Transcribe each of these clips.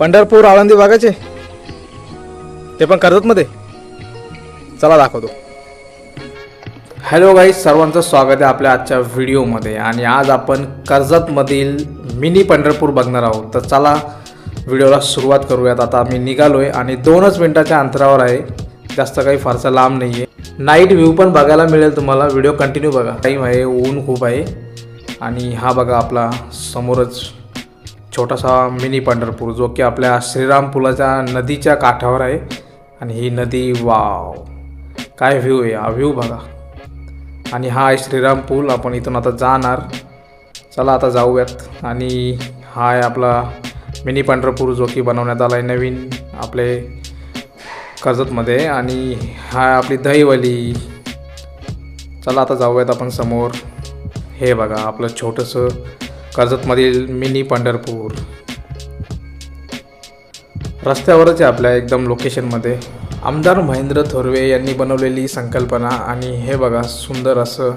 पंढरपूर आळंदी भागाचे ते पण कर्जतमध्ये? चला दाखवतो. हॅलो गाईज सर्वांचं स्वागत आहे आपल्या आजच्या व्हिडिओमध्ये. आणि आज आपण कर्जतमधील मिनी पंढरपूर बघणार आहोत. तर चला व्हिडिओला सुरुवात करूयात. आता मी निघालो आहे आणि दोनच मिनटाच्या अंतरावर आहे. जास्त काही फारसा लांब नाही आहे नाईट व्ह्यू पण बघायला मिळेल तुम्हाला. व्हिडिओ कंटिन्यू बघा. टाईम आहे ऊन खूप आहे. आणि हा बघा आपला समोरच छोटासा मिनी पंढरपूर जो की आपल्या श्रीरामपुलाच्या नदीच्या काठावर आहे. आणि ही नदी वाव! काय व्ह्यू आहे? हा व्ह्यू बघा. आणि हा आहे श्रीराम पूल. आपण इथून आता जाणार. चला आता जाऊयात. आणि हा आहे आपला मिनी पंढरपूर जो की बनवण्यात आला आहे नवीन आपले कर्जतमध्ये. आणि हा आहे आपली दहीवली. चला आता जाऊयात आपण समोर. हे बघा आपलं छोटंसं कर्जतमधील मिनी पंढरपूर. रस्त्यावरच आहे आपल्या एकदम लोकेशनमध्ये आमदार महेंद्र थोरवे यांनी बनवलेली संकल्पना आणि हे बघा सुंदर असं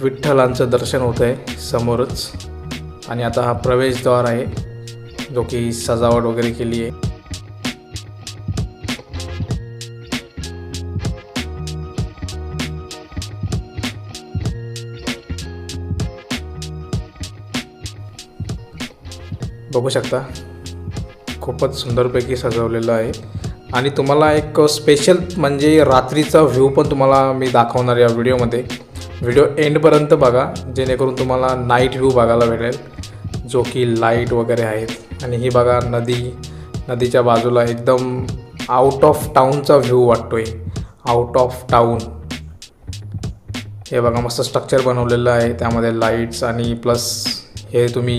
विठ्ठलांचं दर्शन होतं आहे समोरच. आणि आता हा प्रवेशद्वार आहे जो की सजावट वगैरे केली आहे. बघू शकता. खूपच सुंदरपैकी सजवलेलं आहे. आणि तुम्हाला एक स्पेशल म्हणजे रात्रीचा व्ह्यू पण तुम्हाला मी दाखवणार या व्हिडिओमध्ये व्हिडिओ एंडपर्यंत बघा जेणेकरून तुम्हाला नाईट व्ह्यू बघायला भेटेल. जो की लाइट वगैरे आहेत. आणि ही बघा नदी नदीच्या बाजूला एकदम आउट ऑफ टाऊनचा व्ह्यू वाटतो आहे आउट ऑफ टाऊन हे बघा मस्त स्ट्रक्चर बनवलेलं आहे. त्यामध्ये लाईट्स आणि प्लस हे तुम्ही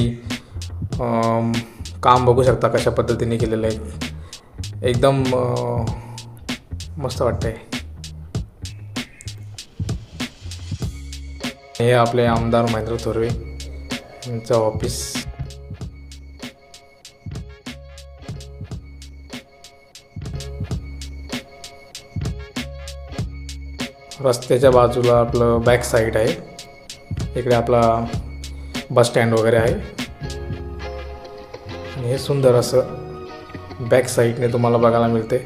काम बघू शकता कशा पद्धतीने केलेलं आहे. एकदम मस्त मस्त वाटतंय. हे आपले आमदार महेंद्र थोरवे यांचं ऑफिस रस्त्याच्या बाजूला आपलं बॅक साईड आहे. इकडे आपला बस स्टँड वगैरे आहे. आणि हे सुंदर असं बॅक साईडने तुम्हाला बघायला मिळते.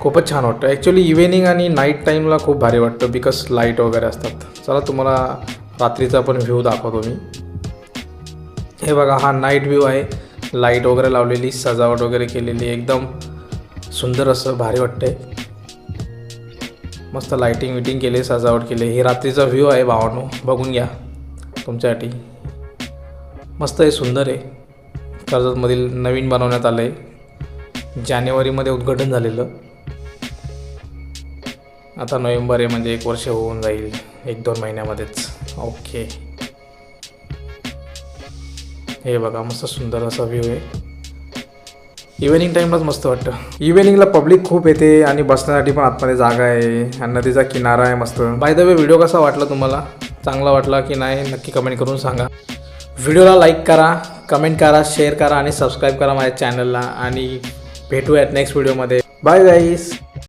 खूपच छान वाटतं. ॲक्च्युली इव्हिनिंग आणि नाईट टाईमला खूप भारी वाटतं बिकॉज लाइट वगैरे असतात. चला तुम्हाला रात्रीचा पण व्ह्यू दाखवतो मी. हे बघा हा नाईट व्ह्यू आहे. लाइट वगैरे लावलेली सजावट वगैरे केलेली एकदम सुंदर असं भारी वाटतंय. मस्त लाईटिंग विटिंग केली सजावट केली. हे रात्रीचा व्ह्यू आहे भावानो. बघून घ्या तुमच्यासाठी. मस्त आहे सुंदर आहे. कर्जतमधील नवीन बनवण्यात आलं आहे जानेवारीमध्ये उद्घाटन झालेलं. आता नोव्हेंबर आहे म्हणजे एक वर्ष होऊन जाईल एक दोन महिन्यामध्येच. ओके. हे बघा मस्त सुंदर असा व्ह्यू आहे. इव्हनिंग टाईमलाच मस्त वाटतं. इव्हिनिंगला पब्लिक खूप येते आणि बसण्यासाठी पण आतमध्ये जागा आहे आणि नदीचा किनारा आहे मस्त. बाय द वे व्हिडिओ कसा वाटला तुम्हाला? चांगला वाटला की नाही? नक्की कमेंट करून सांगा. व्हिडिओला लाईक करा कमेंट करा शेअर करा आणि सबस्क्राईब करा माझ्या चॅनलला आणि भेटूयात नेक्स्ट व्हिडिओमध्ये. बाय गाईस